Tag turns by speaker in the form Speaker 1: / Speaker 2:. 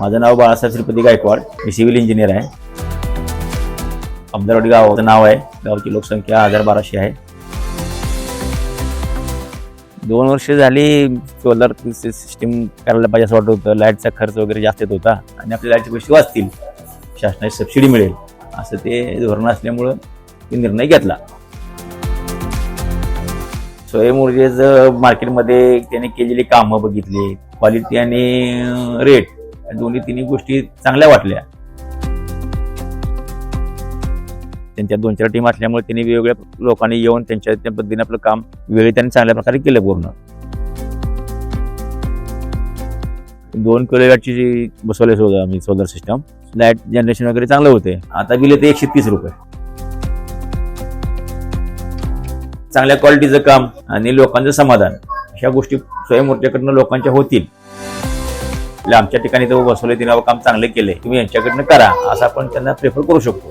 Speaker 1: माझं नाव बाळासाहेब श्रीपती गायकवाड. मी सिव्हिल इंजिनियर आहे. अब्दारवाडी गावाचं नाव आहे. गावची लोकसंख्या हजार बाराशे आहे. दोन वर्ष झाली सोलर सिस्टीम करायला पाहिजे असं वाटत होतं. लाईटचा खर्च वगैरे जास्त येत होता. आणि आपल्या लाईटचे पैसे वाचतील. शासनाची सबसिडी मिळेल. असं ते धोरण असल्यामुळं मी निर्णय घेतला. स्वयं ऊर्जेचं मार्केटमध्ये त्याने केलेली कामं बघितली. क्वालिटी आणि रेट दोन्ही तिन्ही गोष्टी चांगल्या वाटल्या. त्यांच्या दोन चार टीम असल्यामुळे त्यांनी वेगवेगळ्या लोकांनी येऊन त्यांच्या त्या पद्धतीने आपलं काम वेळी त्यांनी चांगल्या प्रकारे केलं पूर्ण. दोन किलोवॅटची जी बसवले होतं आम्ही सोलर सिस्टम लाइट जनरेशन वगैरे चांगलं होते. आता बिल येते एकशे तीस रुपये. चांगल्या क्वालिटीचं काम आणि लोकांचं समाधान ह्या गोष्टी स्वयंमूर्तीकडनं लोकांच्या होतील. आमच्या ठिकाणी तो बसवले तिने काम चांगले केले तुम्ही यांच्याकडनं करा असं आपण त्यांना प्रेफर करू शकतो.